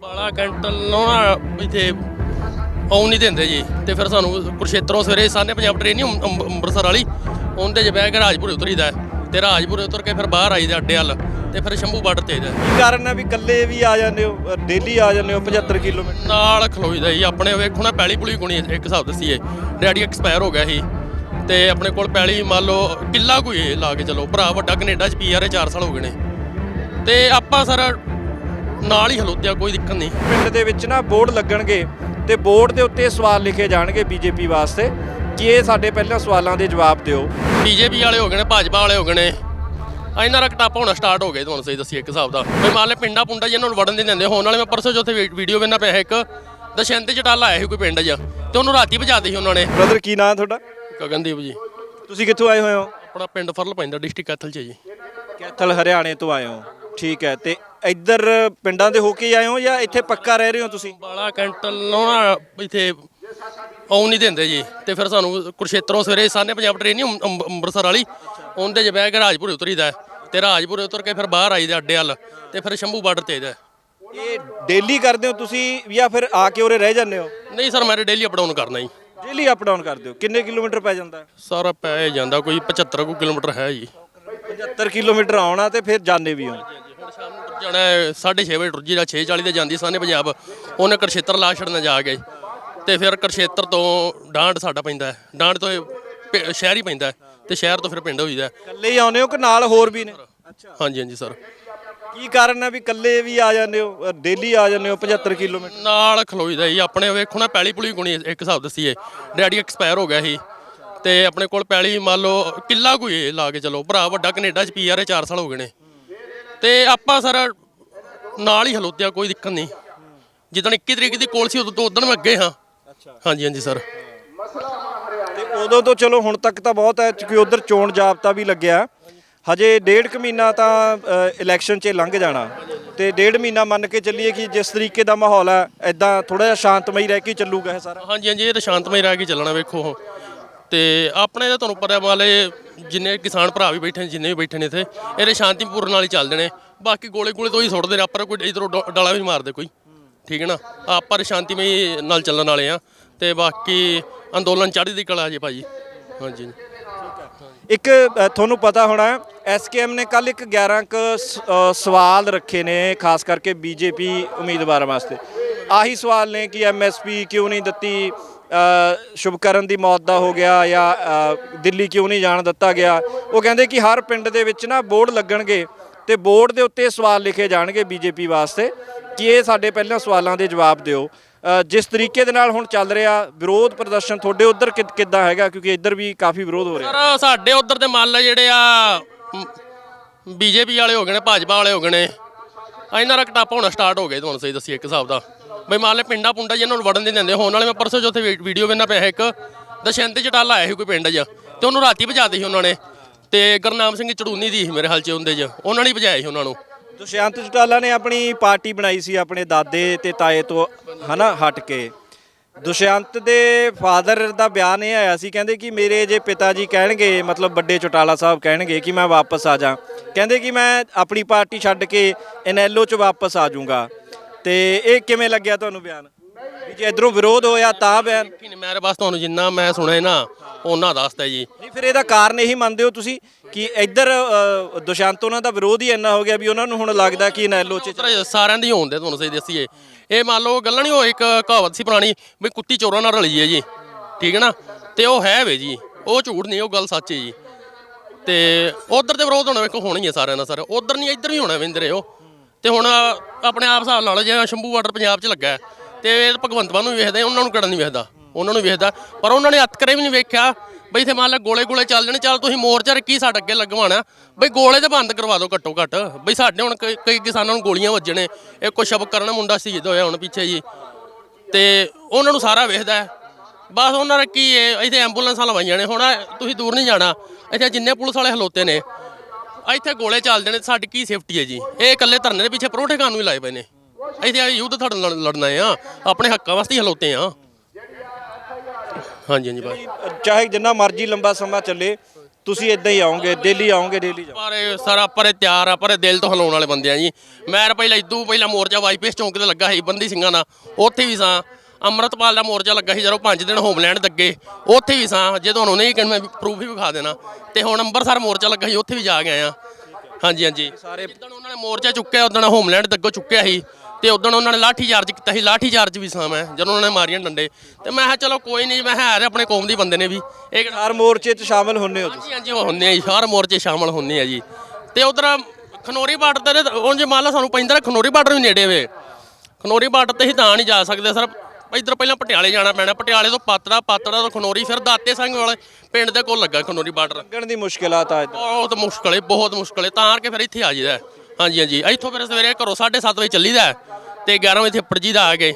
ਬਾਲਾ ਕੈਂਟਲ ਲਾਉਣਾ ਇੱਥੇ ਆਉਣ ਨਹੀਂ ਦਿੰਦੇ ਜੀ। ਤੇ ਫਿਰ ਸਾਨੂੰ ਕੁਰਸ਼ੇਤਰੋਂ ਸਵੇਰੇ ਸਾਨੇ ਪੰਜਾਬ ਟ੍ਰੇਨ ਨਹੀਂ ਅੰਮ੍ਰਿਤਸਰ ਵਾਲੀ ਉਹਦੇ 'ਚ ਬਹਿ ਕੇ ਰਾਜਪੁਰੇ ਉਤਰੀਦਾ। ਤੇ ਰਾਜਪੁਰੇ ਉਤਰ ਕੇ ਫਿਰ ਬਾਹਰ ਆਈਦਾ ਅੱਡੇ ਵੱਲ ਤੇ ਫਿਰ ਸ਼ੰਭੂ ਬਾਰਡਰ ਤੇ ਆਈਦਾ। ਕੀ ਕਾਰਨ ਹੈ ਵੀ ਇਕੱਲੇ ਵੀ ਆ ਜਾਂਦੇ ਹੋ ਡੇਲੀ ਆ ਜਾਂਦੇ ਹੋ 75 ਕਿਲੋਮੀਟਰ? ਨਾਲ ਖਲੋਈਦਾ ਜੀ ਆਪਣੇ ਵੇਖੋ ਨਾ ਪੈਲੀ ਪੁਲੀ ਗੁਣੀ ਇੱਕ ਹਿਸਾਬ ਦੱਸੀਏ ਡੈਡੀ ਐਕਸਪਾਇਰ ਹੋ ਗਿਆ ਸੀ। ਤੇ ਆਪਣੇ ਕੋਲ ਪੈਲੀ ਮੰਨ ਲਓ ਕਿੱਲਾ ਕੋਈ ਲਾ ਕੇ ਚਲੋ। ਭਰਾ ਵੱਡਾ ਕੈਨੇਡਾ ਚ ਪੀਆਰ 4 ਸਾਲ ਹੋ ਗਏ ਨੇ। ਤੇ ਆਪਾਂ ਸਰ ਨਾਲ ਹੀ ਖਲੋਤੇ ਆ ਕੋਈ ਦਿੱਕਤ ਨਹੀਂ। ਪਿੰਡ ਦੇ ਵਿੱਚ ਨਾ ਬੋਰਡ ਲੱਗਣਗੇ ਤੇ ਬੋਰਡ ਦੇ ਉੱਤੇ ਸਵਾਲ ਲਿਖੇ ਜਾਣਗੇ ਬੀਜੇਪੀ ਵਾਸਤੇ ਕਿ ਇਹ ਸਾਡੇ ਪਹਿਲਾਂ ਸਵਾਲਾਂ ਦੇ ਜਵਾਬ ਦਿਓ। ਬੀਜੇਪੀ ਵਾਲੇ ਹੋ ਗਏ ਨੇ ਭਾਜਪਾ ਵਾਲੇ ਹੋ ਗਏ ਨੇ। ਇਹਨਾਂ ਦਾ ਕਟਾਪਾ ਹੋਣਾ ਸਟਾਰਟ ਹੋ ਗਿਆ ਤੁਹਾਨੂੰ ਸਹੀ ਦੱਸੀਏ ਇੱਕ ਹਿਸਾਬ ਦਾ। ਵੀ ਮੰਨ ਲੈ ਪਿੰਡਾ ਪੁੰਡਾ ਜਿਹਨਾਂ ਨੂੰ ਵੜਨ ਨਹੀਂ ਦਿੰਦੇ। ਹੋਣ ਵਾਲੇ ਮੈਂ ਪਰਸੋਂ ਜੋ ਉੱਥੇ ਵੀਡੀਓ ਵੇਖਣਾ ਪਿਆ ਇੱਕ ਦਸ਼ੰਤ ਚਟਾਲਾ ਆਇਆ ਸੀ ਕੋਈ ਪਿੰਡ 'ਚ ਤੇ ਉਹਨੂੰ ਰਾਤੀ ਭਜਾਦੇ ਸੀ ਉਹਨਾਂ ਨੇ। ਬ੍ਰਦਰ ਕੀ ਨਾਂ ਹੈ ਤੁਹਾਡਾ? ਗਗਨਦੀਪ ਜੀ। ਤੁਸੀਂ ਕਿੱਥੋਂ ਆਏ ਹੋਏ ਹੋ? ਆਪਣਾ ਪਿੰਡ ਫਰਲ ਪੈਂਦਾ ਡਿਸਟ੍ਰਿਕਟ ਕੈਥਲ 'ਚ ਜੀ। ਕੈਥਲ ਹਰਿਆਣੇ ਤੋਂ ਆਏ ਹੋ। ਠੀਕ ਹੈ ਤੇ ਇੱਧਰ ਪਿੰਡਾਂ ਦੇ ਹੋ ਕੇ ਆਏ ਹੋ ਜਾਂ ਇੱਥੇ ਪੱਕਾ ਰਹਿ ਰਹੇ ਹੋ ਤੁਸੀਂ? ਬਾਲਾ ਕੈਂਟਲ ਲਾਉਣਾ ਇੱਥੇ ਆਉਣ ਨਹੀਂ ਦਿੰਦੇ ਜੀ। ਤੇ ਫਿਰ ਸਾਨੂੰ ਕੁਰਸ਼ੇਤਰੋਂ ਸਵੇਰੇ ਸਾਨੇ ਪੰਜਾਬ ਟ੍ਰੇਨ ਨਹੀਂ ਅੰਮ੍ਰਿਤਸਰ ਵਾਲੀ। ਉਹਦੇ 'ਚ ਬਹਿ ਕੇ ਰਾਜਪੁਰੇ ਉਤਰੀਦਾ। ਤੇ ਰਾਜਪੁਰੇ ਉਤਰ ਕੇ ਫਿਰ ਬਾਹਰ ਆਈਦਾ ਅੱਡੇ ਵੱਲ। ਤੇ ਫਿਰ ਸ਼ੰਭੂ ਬਾਰਡਰ ਤੇ ਆਈਦਾ। ਇਹ ਡੇਲੀ ਕਰਦੇ ਹੋ ਤੁਸੀਂ ਜਾਂ ਫਿਰ ਆ ਕੇ ਉਰੇ ਰਹਿ ਜਾਂਦੇ ਹੋ? ਨਹੀਂ ਸਰ ਮੈਂ ਡੇਲੀ ਅਪ ਡਾਊਨ ਕਰਨਾ ਜੀ। ਡੇਲੀ ਅਪ ਡਾਊਨ ਕਰਦੇ ਹੋ। ਕਿੰਨੇ ਕਿਲੋਮੀਟਰ ਪੈ ਜਾਂਦਾ? ਸਾਰਾ ਪੈ ਜਾਂਦਾ ਕੋਈ 75 ਕੁ ਕਿਲੋਮੀਟਰ ਹੈ ਜੀ। 75 ਕਿਲੋਮੀਟਰ ਆਉਣਾ ਤੇ ਫਿਰ ਜਾਂਦੇ ਵੀ ਹੋ। ਜਾਣਾ 6:30 ਵਜੇ ਟੁਰ ਜੀ ਦਾ 6:40 ਤੇ ਜਾਂਦੀ ਸਾਨੇ ਪੰਜਾਬ। ਉਹਨੇ ਕਰਸ਼ੇਤਰ ਲਾ ਛੱਡਣਾ ਜਾ ਕੇ। ਤੇ ਫਿਰ ਕਰਸ਼ੇਤਰ ਤੋਂ ਡਾਂਡ ਸਾਡਾ ਪੈਂਦਾ ਹੈ। ਡਾਂਡ ਤੋਂ ਇਹ ਪਿ- ਸ਼ਹਿਰ ਹੀ ਪੈਂਦਾ ਹੈ। ਤੇ ਸ਼ਹਿਰ ਤੋਂ ਫਿਰ ਪਿੰਡ ਹੋਈਦਾ ਹੈ। ਇਕੱਲੇ ਹੀ ਆਉਂਦੇ ਹੋ ਕਿ ਨਾਲ ਹੋਰ ਵੀ ਨੇ? ਅੱਛਾ। ਹਾਂਜੀ ਹਾਂਜੀ ਸਰ। ਕੀ ਕਾਰਨ ਹੈ ਵੀ ਇਕੱਲੇ ਵੀ ਆ ਜਾਂਦੇ ਹੋ ਡੇਲੀ ਆ ਜਾਂਦੇ ਹੋ 75 ਕਿਲੋਮੀਟਰ? ਨਾਲ ਖਲੋਈਦਾ ਜੀ ਆਪਣੇ ਵੇਖੋ ਨਾ ਪੈਲੀ ਪੁਲੀ ਗੁਣੀ ਇੱਕ ਹਿਸਾਬ ਦੱਸੀਏ। ਡੈਡੀ ਐਕਸਪਾਇਰ ਹੋ ਗਿਆ ਸੀ। ਤੇ ਆਪਣੇ ਕੋਲ ਪੈਲੀ ਮੰਨ ਲਓ ਕਿੱਲਾ ਕੋਈ ਲਾ ਕੇ ਚਲੋ। ਭਰਾ ਵੱਡਾ ਕੈਨੇਡਾ ਚ ਪੀਆਰ 4 ਸਾਲ ਹੋ ਗਏ ਨੇ। ਤੇ ਆਪਾਂ ਸਰ ਨਾਲ ਹੀ ਖਲੋਤੇ ਆ ਕੋਈ ਦਿੱਕਤ ਨਹੀਂ। ਜਿੱਦਣ 21 ਤਰੀਕ ਦੀ ਕੋਲ ਸੀ ਉਦੋਂ ਤੋਂ ਉਦੋਂ ਮੈਂ ਅੱਗੇ ਹਾਂ। ਹਾਂਜੀ ਹਾਂਜੀ ਸਰ। ਤੇ ਉਦੋਂ ਤੋਂ ਚਲੋ ਹੁਣ ਤੱਕ ਤਾਂ ਬਹੁਤ ਹੈ ਕਿਉਂਕਿ ਉਧਰ ਚੋਣ ਜਾਬਤਾ ਵੀ ਲੱਗਿਆ। ਹਜੇ ਡੇਢ ਕੁ ਮਹੀਨਾ ਤਾਂ ਇਲੈਕਸ਼ਨ 'ਚ ਲੰਘ ਜਾਣਾ। ਤੇ ਡੇਢ ਮਹੀਨਾ ਮੰਨ ਕੇ ਚੱਲੀਏ ਕਿ ਜਿਸ ਤਰੀਕੇ ਦਾ ਮਾਹੌਲ ਹੈ ਐਦਾਂ ਥੋੜਾ ਜਿਹਾ ਸ਼ਾਂਤਮਈ ਰਹਿ ਕੇ ਚੱਲੂਗਾ ਇਹ ਸਾਰਾ। ਹਾਂਜੀ ਹਾਂਜੀ ਇਹ ਤਾਂ ਸ਼ਾਂਤਮਈ ਰਹਿ ਕੇ ਚੱਲਣਾ ਵੇਖੋ ਤੇ ਆਪਣੇ ਤਾਂ ਤੁਹਾਨੂੰ ਪਤਾ ਵਾਲੇ ਜਿੰਨੇ ਕਿਸਾਨ ਭਰਾ ਵੀ ਬੈਠੇ ਨੇ, ਜਿੰਨੇ ਵੀ ਬੈਠੇ ਨੇ ਇੱਥੇ, ਇਹਦੇ ਸ਼ਾਂਤੀਪੂਰਨ ਨਾਲ ਹੀ ਚੱਲਦੇ ਨੇ। ਬਾਕੀ ਗੋਲੇ ਗੋਲੇ ਤੋਂ ਹੀ ਸੁੱਟਦੇ ਨੇ, ਆਪਾਂ ਕੋਈ ਇਧਰੋਂ ਡਾਲਾ ਵੀ ਨਹੀਂ ਮਾਰਦੇ ਕੋਈ। ਠੀਕ ਹੈ ਨਾ? ਆਪਾਂ ਤਾਂ ਸ਼ਾਂਤੀਮਈ ਨਾਲ ਚੱਲਣ ਵਾਲੇ ਆ ਤੇ ਬਾਕੀ ਅੰਦੋਲਨ ਚੜ੍ਹਦੀ ਦੀ ਕਲਾ ਜੀ ਭਾਜੀ। ਹਾਂਜੀ। ਇੱਕ ਤੁਹਾਨੂੰ ਪਤਾ ਹੋਣਾ ਐਸਕੇਐਮ ਨੇ ਕੱਲ ਇੱਕ 11 ਕ ਸਵਾਲ ਰੱਖੇ ਨੇ, ਖਾਸ ਕਰਕੇ ਬੀਜੇਪੀ ਉਮੀਦਵਾਰਾਂ ਵਾਸਤੇ। ਆਹੀ ਸਵਾਲ ਨੇ ਕਿ ਐਮਐਸਪੀ ਕਿਉਂ ਨਹੀਂ ਦਿੱਤੀ? ਸ਼ੁਭਕਰਨ ਦੀ ਮੌਤ ਦਾ ਹੋ ਗਿਆ ਜਾਂ ਦਿੱਲੀ ਕਿਉਂ ਨਹੀਂ ਜਾਣ ਦਿੱਤਾ ਗਿਆ? ਉਹ ਕਹਿੰਦੇ ਕਿ ਹਰ ਪਿੰਡ ਦੇ ਵਿੱਚ ਨਾ ਬੋਰਡ ਲੱਗਣਗੇ ਤੇ ਬੋਰਡ ਦੇ ਉੱਤੇ ਸਵਾਲ ਲਿਖੇ ਜਾਣਗੇ ਬੀਜੇਪੀ ਵਾਸਤੇ ਕਿ ਇਹ ਸਾਡੇ ਪਹਿਲਾਂ ਸਵਾਲਾਂ ਦੇ ਜਵਾਬ ਦਿਓ। ਜਿਸ ਤਰੀਕੇ ਦੇ ਨਾਲ ਹੁਣ ਚੱਲ ਰਿਹਾ ਵਿਰੋਧ ਪ੍ਰਦਰਸ਼ਨ, ਤੁਹਾਡੇ ਉਧਰ ਕਿੱਦਾਂ ਹੈਗਾ? ਕਿਉਂਕਿ ਇੱਧਰ ਵੀ ਕਾਫੀ ਵਿਰੋਧ ਹੋ ਰਿਹਾ। ਸਰ, ਸਾਡੇ ਉਧਰ ਦੇ ਮੱਲ ਜਿਹੜੇ ਆ ਬੀਜੇਪੀ ਵਾਲੇ ਹੋ ਗਏ ਨੇ, ਭਾਜਪਾ ਵਾਲੇ ਹੋ ਗਏ ਨੇ ਇਹਨਾਂ ਦਾ ਕਟਾਪਾ ਹੋਣਾ ਸਟਾਰਟ ਹੋ ਗਿਆ ਤੁਹਾਨੂੰ ਸਹੀ ਦੱਸੀਏ ਇੱਕ ਹਿਸਾਬ ਦਾ। ਬਈ ਮੰਨ ਲੈ ਪਿੰਡਾ ਪੁੰਡਾ ਜਿਹਨਾਂ ਨੂੰ ਵੜਨ ਨਹੀਂ ਦਿੰਦੇ। ਹੋਣ ਵਾਲੇ ਮੈਂ ਪਰਸੋਂ ਜੋ ਉੱਥੇ ਵੀਡੀਓ ਵੇਖਣਾ ਪਿਆ ਇੱਕ। ਦਸ਼ੰਤ ਚਟਾਲਾ ਆਇਆ ਸੀ ਕੋਈ ਪਿੰਡ 'ਚ ਤੇ ਉਹਨੂੰ ਰਾਤੀ ਭਜਾਦੇ ਸੀ ਉਹਨਾਂ ਨੇ। ਤੇ ਗੁਰਨਾਮ ਸਿੰਘ ਚੜੂਨੀ ਦੀ ਸੀ ਮੇਰੇ ਹਾਲ 'ਚ ਉਹਦੇ 'ਚ। ਉਹਨਾਂ ਨੇ ਹੀ ਭਜਾਇਆ ਸੀ ਉਹਨਾਂ ਨੂੰ। ਦੁਸ਼ਯੰਤ ਚਟਾਲਾ ਨੇ ਆਪਣੀ ਪਾਰਟੀ ਬਣਾਈ ਸੀ ਆਪਣੇ ਦਾਦੇ ਤੇ ਤਾਏ ਤੋਂ, ਹਨਾ, ਹਟ ਕੇ। ਦੁਸ਼ਯੰਤ ਦੇ ਫਾਦਰ ਦਾ ਬਿਆਨ ਇਹ ਆਇਆ ਸੀ, ਕਹਿੰਦੇ ਕਿ ਮੇਰੇ ਜੇ ਪਿਤਾ ਜੀ ਕਹਿਣਗੇ, ਮਤਲਬ ਵੱਡੇ ਚਟਾਲਾ ਸਾਹਿਬ ਕਹਿਣਗੇ ਕਿ ਮੈਂ ਵਾਪਸ ਆ ਜਾ। ਕਹਿੰਦੇ ਕਿ ਮੈਂ ਆਪਣੀ ਪਾਰਟੀ ਛੱਡ ਕੇ ਐਨਐਲਓ ਚ ਵਾਪਸ ਆ ਜਾਊਂਗਾ। ਤੇ ਇਹ ਕਿਵੇਂ ਲੱਗਿਆ ਤੁਹਾਨੂੰ ਬਿਆਨ? ਵੀ ਜੇ ਇਧਰੋਂ ਵਿਰੋਧ ਹੋਇਆ ਤਾਂ ਬਿਆਨ ਕਿ ਮੇਰੇ ਬਸ ਤੁਹਾਨੂੰ ਜਿੰਨਾ ਮੈਂ ਸੁਣਿਆ ਨਾ ਉਹਨਾਂ ਦੱਸਦਾ ਜੀ। ਨਹੀਂ ਫਿਰ ਇਹਦਾ ਕਾਰਨ ਇਹੀ ਮੰਨਦੇ ਹੋ ਤੁਸੀਂ ਕਿ ਇੱਧਰ ਅ, ਦੁਸ਼ਯੰਤ ਉਹਨਾਂ ਦਾ ਵਿਰੋਧ ਹੀ ਇੰਨਾ ਹੋ ਗਿਆ ਵੀ ਉਹਨਾਂ ਨੂੰ ਹੁਣ ਲੱਗਦਾ ਕਿ ਐਨਐਲਓ ਚ ਸਾਰਿਆਂ ਦੀ ਹੁੰਦੇ ਤੁਹਾਨੂੰ ਸਹੀ ਦੱਸੀਏ। ਇਹ ਮੰਨ ਲਓ ਗੱਲਾਂ ਨਹੀਂ ਉਹ ਇੱਕ ਕਹਾਵਤ ਸੀ ਪੁਰਾਣੀ ਵੀ ਕੁੱਤੀ ਚੋਰਾਂ ਨਾਲ ਰਲੀ ਹੈ ਜੀ। ਠੀਕ ਹੈ ਨਾ? ਤੇ ਉਹ ਹੈ ਵੇ ਜੀ। ਉਹ ਝੂਠ ਨਹੀਂ ਉਹ ਗੱਲ ਸੱਚ ਹੈ ਜੀ। ਤੇ ਉਧਰ ਤੇ ਵਿਰੋਧ ਹੋਣਾ ਵੇਖੋ ਹੋਣਾ ਹੀ ਹੈ ਸਾਰਿਆਂ ਦਾ ਸਰ। ਉਧਰ ਨਹੀਂ ਇੱਧਰ ਵੀ ਹੋਣਾ ਵਹਿੰਦੇ ਰਹੇ ਹੋ ਤੇ ਹੁਣ ਆਪਣੇ ਆਪ ਹਿਸਾਬ ਨਾਲ ਲਓ ਜਿਵੇਂ ਸ਼ੰਭੂ ਬਾਰਡਰ ਪੰਜਾਬ 'ਚ ਲੱਗਾ ਹੈ, ਤੇ ਇਹ ਭਗਵੰਤ ਮਾਨ ਨੂੰ ਵੀ ਵੇਖਦੇ ਉਹਨਾਂ ਨੂੰ ਕਿਹੜਾ ਨਹੀਂ ਵੇਖਦਾ ਉਹਨਾਂ ਨੂੰ ਵੇਖਦਾ। ਪਰ ਉਹਨਾਂ ਨੇ ਹੱਥ ਕਰੇ ਵੀ ਨਹੀਂ ਵੇਖਿਆ ਬਈ ਇੱਥੇ ਮੰਨ ਲਾ ਗੋਲੇ ਗੋਲੇ ਚੱਲ ਜਾਣੇ ਚੱਲ ਤੁਸੀਂ ਮੋਰਚਾ ਰੱਖੀ ਸਾਡੇ ਅੱਗੇ ਲਗਵਾਣਾ ਬਈ ਗੋਲੇ ਤੇ ਬੰਦ ਕਰਵਾ ਦਿਓ ਘੱਟੋ ਘੱਟ। ਬਈ ਸਾਡੇ ਹੁਣ ਕਈ ਕਈ ਕਿਸਾਨਾਂ ਨੂੰ ਗੋਲੀਆਂ ਵੱਜਣੇ ਇਹ ਕੁਛ ਸ਼ਬਕ ਕਰਨ ਮੁੰਡਾ ਸ਼ਹੀਦ ਹੋਇਆ ਹੁਣ ਪਿੱਛੇ ਜੀ। ਤੇ ਉਹਨਾਂ ਨੂੰ ਸਾਰਾ ਵੇਖਦਾ ਹੈ। ਬਸ ਉਹਨਾਂ ਦਾ ਕੀ ਹੈ ਇੱਥੇ ਐਂਬੂਲੈਂਸਾਂ ਲਵਾਈਆਂ ਨੇ ਹੁਣ ਤੁਸੀਂ ਦੂਰ ਨਹੀਂ ਜਾਣਾ। ਇੱਥੇ ਜਿੰਨੇ ਪੁਲਿਸ ਵਾਲੇ ਖਲੋਤੇ ਨੇ ਇੱਥੇ ਗੋਲੇ ਚੱਲਦੇ ਨੇ ਸਾਡੀ ਕੀ ਸੇਫਟੀ ਹੈ ਜੀ? ਇਹ ਇਕੱਲੇ ਧਰਨੇ ਦੇ ਪਿੱਛੇ ਪਰੋਠੇ ਖਾਣ ਨੂੰ ਹੀ ਲਾਏ ਪਏ ਨੇ। ਇੱਥੇ ਆ ਯੁੱਧ ਤੁਹਾਡੇ ਨਾਲ ਲੜਨਾ ਆ ਆਪਣੇ ਹੱਕਾਂ ਵਾਸਤੇ ਹੀ ਖਲੋਤੇ ਆ। ਹਾਂਜੀ ਹਾਂਜੀ ਬਾਈ ਚਾਹੇ ਜਿੰਨਾ ਮਰਜ਼ੀ ਲੰਬਾ ਸਮਾਂ ਚੱਲੇ ਤੁਸੀਂ ਇਦਾਂ ਹੀ ਆਓਗੇ ਡੇਲੀ ਆਓਗੇ ਡੇਲੀ ਜਾਓ ਪਰ ਇਹ ਸਾਰਾ ਪਰ ਇਹ ਤਿਆਰ ਆ ਪਰ ਦਿਲ ਤੋਂ ਹਿਲਾਉਣ ਵਾਲੇ ਬੰਦੇ ਆ ਜੀ। ਮੈਂ ਪਹਿਲਾਂ ਇਦੋਂ ਪਹਿਲਾਂ ਮੋਰਚਾ ਵਾਈਪੀਐਸ ਚੌਂਕ ਤੇ ਲੱਗਾ ਸੀ ਬੰਦੀ ਸਿੰਘਾਂ ਦਾ ਉੱਥੇ ਵੀ ਸਾਂ। ਅੰਮ੍ਰਿਤਪਾਲ ਦਾ ਮੋਰਚਾ ਲੱਗਾ ਸੀ ਜਦੋਂ 5 ਦਿਨ ਹੋਮਲੈਂਡ ਦੇ ਅੱਗੇ ਉੱਥੇ ਵੀ ਸਾਂ ਜੇ ਤੁਹਾਨੂੰ ਨਹੀਂ ਕਹਿਣਾ ਮੈਂ ਪ੍ਰੂਫ ਵੀ ਵਿਖਾ ਦੇਣਾ। ਤੇ ਹੁਣ ਅੰਮ੍ਰਿਤਸਰ ਮੋਰਚਾ ਲੱਗਾ ਸੀ ਉੱਥੇ ਵੀ ਜਾ ਕੇ ਆ ਹਾਂਜੀ ਹਾਂਜੀ। ਸਾਰੇ ਜਿੱਦਣ ਉਹਨਾਂ ਨੇ ਮੋਰਚਾ ਚੁੱਕਿਆ ਉਦੋਂ ਹੋਮਲੈਂਡ ਦੇ ਅੱਗੋਂ ਚੁੱਕਿਆ ਸੀ। ਤੇ ਉਦੋਂ ਉਹਨਾਂ ਨੇ ਲਾਠੀ ਚਾਰਜ ਕੀਤਾ ਸੀ ਲਾਠੀ ਚਾਰਜ ਵੀ ਸਾਂ ਮੈਂ ਜਦੋਂ ਉਹਨਾਂ ਨੇ ਮਾਰੀਆਂ ਡੰਡੇ। ਤੇ ਮੈਂ ਕਿਹਾ ਚਲੋ ਕੋਈ ਨਹੀਂ ਮੈਂ ਹੈ ਆਪਣੇ ਕੌਮ ਦੀ ਬੰਦੇ ਨੇ ਵੀ। ਇਹ ਕਿਹੜਾ ਹਰ ਮੋਰਚੇ 'ਚ ਸ਼ਾਮਲ ਹੁੰਨੇ ਹੋ ਤੁਸੀਂ ਹਾਂਜੀ ਹਾਂਜੀ ਉਹ ਹੁੰਦੇ ਆ ਜੀ ਹਰ ਮੋਰਚੇ ਸ਼ਾਮਲ ਹੁੰਦੇ ਆ ਜੀ। ਤੇ ਉਧਰ ਖਨੋਰੀ ਬਾਰਡਰ ਤੇ ਹੁਣ ਜੇ ਮੰਨ ਲਾ ਸਾਨੂੰ ਪੈਂਦਾ ਖਨੋਰੀ ਬਾਰਡਰ ਵੀ ਨੇੜੇ ਵੇ। ਖਨੋਰੀ ਬਾਰਡਰ ਤੇ ਹੀ ਤਾਂ ਨਹੀਂ ਜਾ ਸਕਦੇ ਸਰ ਇਧਰ ਪਹਿਲਾਂ ਪਟਿਆਲੇ ਜਾਣਾ ਪੈਣਾ ਪਟਿਆਲੇ ਤੋਂ ਪਾਤੜਾ ਪਾਤੜਾ ਤੋਂ ਖਨੋਰੀ ਫਿਰ ਦਾਤੇ ਸਿੰਘ ਵਾਲੇ ਪਿੰਡ ਦੇ ਕੋਲ ਲੱਗਾ ਖਨੋਰੀ ਬਾਰਡਰ। ਲੱਗਣ ਦੀ ਮੁਸ਼ਕਿਲਾਤ ਆ ਇੱਧਰ। ਬਹੁਤ ਮੁਸ਼ਕਲ ਹੈ ਬਹੁਤ ਮੁਸ਼ਕਲ ਹੈ ਤਾਂ ਕਰਕੇ ਫਿਰ ਇੱਥੇ ਆ ਜਾਈਦਾ। ਹੈ। ਹਾਂਜੀ ਹਾਂਜੀ ਇੱਥੋਂ ਫਿਰ ਸਵੇਰੇ ਘਰੋਂ 7:30 ਵਜੇ ਚੱਲੀਦਾ ਹੈ ਤੇ 11 ਵਜੇ ਥੇਪੜ ਜੀ ਦਾ ਆ ਗਏ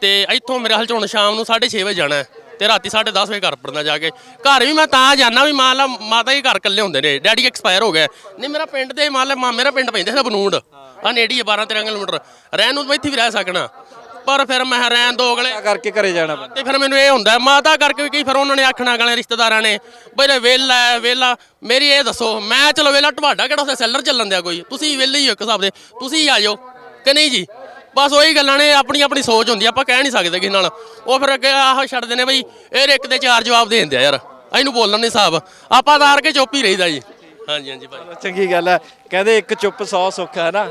ਤੇ ਇੱਥੋਂ ਮੇਰੇ ਹਾਲ ਚ ਹੁਣ ਸ਼ਾਮ ਨੂੰ 6:30 ਵਜੇ ਜਾਣਾ ਹੈ ਤੇ ਰਾਤੀ 10:30 ਵਜੇ ਘਰ ਪੜਨਾ ਜਾ ਕੇ। ਘਰ ਵੀ ਮੈਂ ਤਾਂ ਜਾਣਾ ਵੀ ਮੰਨ ਲਾ ਮਾਤਾ ਜੀ ਘਰ ਇਕੱਲੇ ਹੁੰਦੇ ਨੇ ਡੈਡੀ ਐਕਸਪਾਇਰ ਹੋ ਗਿਆ ਨਹੀਂ ਮੇਰਾ ਪਿੰਡ ਦੇ ਮੰਨ ਲਾ ਮਾ- ਮੇਰਾ ਪਿੰਡ ਪੈਂਦਾ ਸੀ ਬਨੂੜ। ਆ ਨੇੜੇ ਹੀ 12 13 ਕਿਲੋਮੀਟਰ। ਰਹਿਣ ਨੂੰ ਮੈਂ ਇੱਥੇ ਵੀ ਰਹਿ ਸਕਣਾ। ਪਰ ਫਿਰ ਮੈਂ ਰਹਿਣ ਦੋ ਅਗਲੇ। ਕਰਕੇ ਘਰੇ ਜਾਣਾ ਪੈਂਦਾ। ਤੇ ਫਿਰ ਮੈਨੂੰ ਇਹ ਹੁੰਦਾ ਮਾਤਾ ਕਰਕੇ ਵੀ ਕਈ ਫਿਰ ਉਹਨਾਂ ਨੇ ਆਖਣਾ ਗਲੇ ਰਿਸ਼ਤੇਦਾਰਾਂ ਨੇ ਬਈ ਵੇਲਾ ਹੈ ਵੇਲਾ ਮੇਰੀ ਇਹ ਦੱਸੋ ਮੈਂ ਚਲੋ ਵੇਲਾ ਤੁਹਾਡਾ ਕਿਹੜਾ ਉੱਥੇ ਸੈਲਰ ਚੱਲਣ ਦਿਆ ਕੋਈ? ਤੁਸੀਂ ਵੇਲੇ ਹੀ ਹੋ ਇੱਕ ਹਿਸਾਬ ਦੇ ਤੁਸੀਂ ਆ ਜਾਓ ਕਿ ਨਹੀਂ ਜੀ? ਬਸ ਉਹੀ ਗੱਲਾਂ ਨੇ ਆਪਣੀ ਆਪਣੀ ਸੋਚ ਹੁੰਦੀ ਆਪਾਂ ਕਹਿ ਨਹੀਂ ਸਕਦੇ ਕਿਸੇ ਨਾਲ। ਉਹ ਫਿਰ ਅੱਗੇ ਆਹ ਛੱਡਦੇ ਨੇ ਬਈ ਇਹ ਇੱਕ ਦੇ ਚਾਰ ਜਵਾਬ ਦੇ ਦਿੰਦੇ ਆ ਯਾਰ। ਇਹਨੂੰ ਬੋਲਣ ਨਹੀਂ ਹਿਸਾਬ। ਆਪਾਂ ਤਾਂ ਹਾਰ ਕੇ ਚੁੱਪ ਹੀ ਰਹੀਦਾ ਜੀ। ਹਾਂਜੀ ਹਾਂਜੀ ਭਾਈ। ਚੰਗੀ ਗੱਲ ਹੈ। ਕਹਿੰਦੇ ਇੱਕ ਚੁੱਪ 100 ਸੁੱਖ ਹੈ ਨਾ।